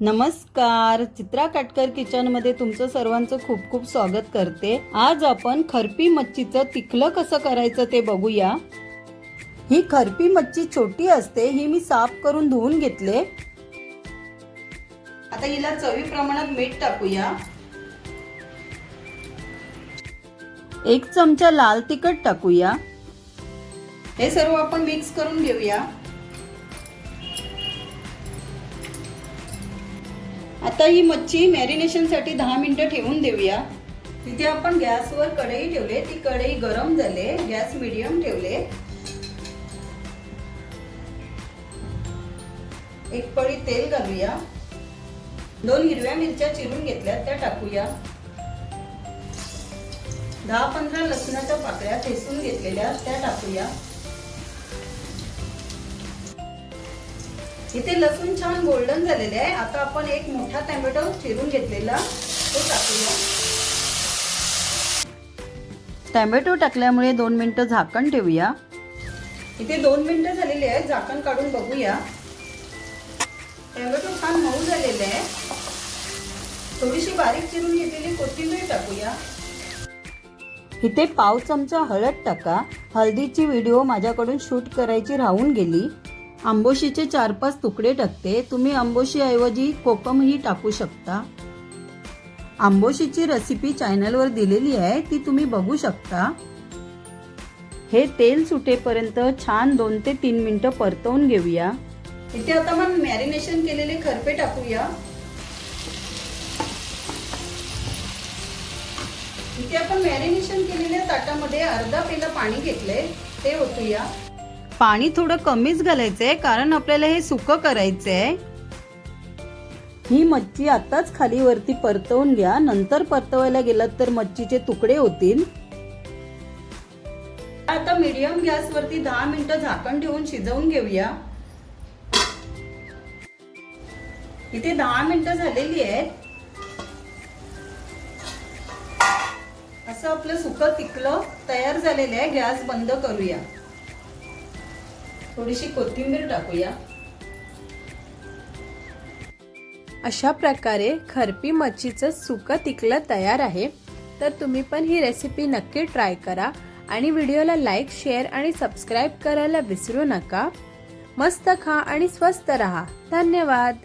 नमस्कार. चित्रा काटकर किचनमध्ये तुमचं सर्वांचं खूप खूप स्वागत करते. आज आपण खरपी मच्छीचं तिखलं कसं करायचं ते बघूया. ही खरपी मच्छी छोटी असते ही मी साफ करून धुवून घेतले. आता हिला चवी प्रमाणात मीठ टाकूया. एक चमचा लाल तिखट टाकूया. हे सर्व आपण मिक्स करून घेऊया. आता ही मच्छी मॅरिनेशनसाठी दहा मिनिटं ठेवून देऊया. तिथे आपण गॅसवर कढई ठेवले ती कढई गरम झाले गॅस मिडियम ठेवले. एक पळी तेल घालूया. दोन हिरव्या मिरच्या चिरून घेतल्या त्या टाकूया. दहा पंधरा लसणाच्या पाकळ्या ठेसून घेतलेल्या त्या टाकूया. इथे लसूण छान गोल्डन झालेले आहे. आता आपण एक मोठा टॅमॅटो चिरून घेतलेला तो टाकूया. टॅमॅटो टाकल्यामुळे दोन मिनटं झाकण ठेवूया. इथे दोन मिनटं झालेली आहे झाकण काढून बघूया. टॅमॅटो छान मऊ झालेले आहे. थोडीशी बारीक चिरून घेतलेली कोथिंबीर टाकूया. इथे पाव चमचा हळद टाका. हळदीची व्हिडिओ माझ्याकडून शूट करायची राहून गेली. आंबोशीचे चार पाच तुकडे टाकते. तुम्ही आंबोशीऐवजी कोकमही टाकू शकता. आंबोशीची रेसिपी चॅनलवर दिलेली आहे ती तुम्ही बघू शकता. हे तेल सुटेपर्यंत छान दोन ते तीन मिनिटं परतवून घेऊया. इथे आता आपण मॅरिनेशन केलेले खरपे टाकूया. इथे आपण मॅरिनेशन केलेल्या ताटामध्ये अर्धा पेला पाणी घेतले ते ओतूया. पाणी थोडं कमीच घालायचंय कारण आपल्याला हे सुकं करायचंय. ही मच्छी आताच खाली वरती परतवून घ्या. नंतर परतवायला गेलात तर मच्छीचे तुकडे होतील. आता मीडियम गॅस वरती दहा मिनिटं झाकण ठेवून शिजवून घेऊया. इथे दहा मिनिटं झालेली आहेत. असं आपलं सुकं तिकलं तयार झालेलं आहे. गॅस बंद करूया. थोडीशी कोथिंबीर टाकूया. अशा प्रकारे खरपी मच्छीचं सुकं तिकलं तयार आहे. तर तुम्ही पण ही रेसिपी नक्की ट्राय करा आणि व्हिडिओला लाईक शेअर आणि सबस्क्राईब करायला विसरू नका. मस्त खा आणि स्वस्त रहा. धन्यवाद.